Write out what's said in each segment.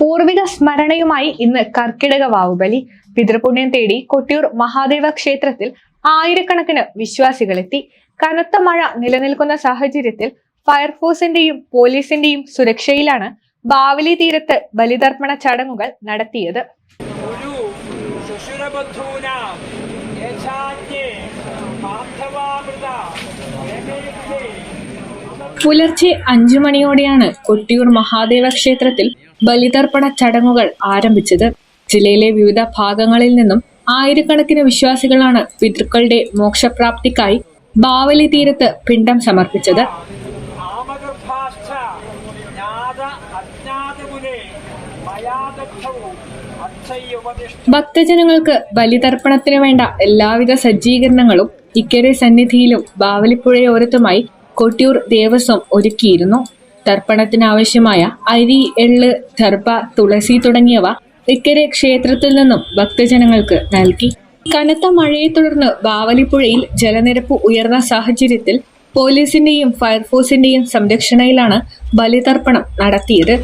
പൂർവിക സ്മരണയുമായി ഇന്ന് കർക്കിടക വാവുബലി. പിതൃപുണ്യം തേടി കൊട്ടിയൂർ മഹാദേവ ക്ഷേത്രത്തിൽ ആയിരക്കണക്കിന് വിശ്വാസികളെത്തി. കനത്ത മഴ നിലനിൽക്കുന്ന സാഹചര്യത്തിൽ ഫയർഫോഴ്സിന്റെയും പോലീസിന്റെയും സുരക്ഷയിലാണ് ബാവലി തീരത്ത് ബലിതർപ്പണ ചടങ്ങുകൾ നടത്തിയത്. പുലർച്ചെ അഞ്ചു മണിയോടെയാണ് കൊട്ടിയൂർ മഹാദേവ ക്ഷേത്രത്തിൽ ബലിതർപ്പണ ചടങ്ങുകൾ ആരംഭിച്ചത്. ജില്ലയിലെ വിവിധ ഭാഗങ്ങളിൽ നിന്നും ആയിരക്കണക്കിന് വിശ്വാസികളാണ് പിതൃക്കളുടെ മോക്ഷപ്രാപ്തിക്കായി ബാവലി തീരത്ത് പിണ്ടം സമർപ്പിച്ചത്. ഭക്തജനങ്ങൾക്ക് ബലിതർപ്പണത്തിന് വേണ്ട എല്ലാവിധ സജ്ജീകരണങ്ങളും ഇക്കരെ സന്നിധിയിലും ബാവലിപ്പുഴയോരത്തുമായി കൊട്ടിയൂർ ദേവസ്വം ഒരുക്കിയിരുന്നു. തർപ്പണത്തിനാവശ്യമായ അരി എള്ള് ദർഭ തുളസി തുടങ്ങിയവ ഇക്കരെ ക്ഷേത്രത്തിൽ നിന്നും ഭക്തജനങ്ങൾക്ക് നൽകി. കനത്ത മഴയെ തുടർന്ന് ബാവലിപ്പുഴയിൽ ജലനിരപ്പ് ഉയർന്ന സാഹചര്യത്തിൽ പോലീസിന്റെയും ഫയർഫോഴ്സിന്റെയും സംരക്ഷണയിലാണ് ബലിതർപ്പണം നടത്തിയത്.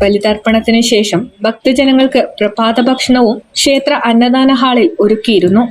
ബലിതർപ്പണത്തിന് ശേഷം ഭക്തജനങ്ങൾക്ക് പ്രഭാത ഭക്ഷണവും ക്ഷേത്ര അന്നദാന ഹാളിൽ ഒരുക്കിയിരുന്നു.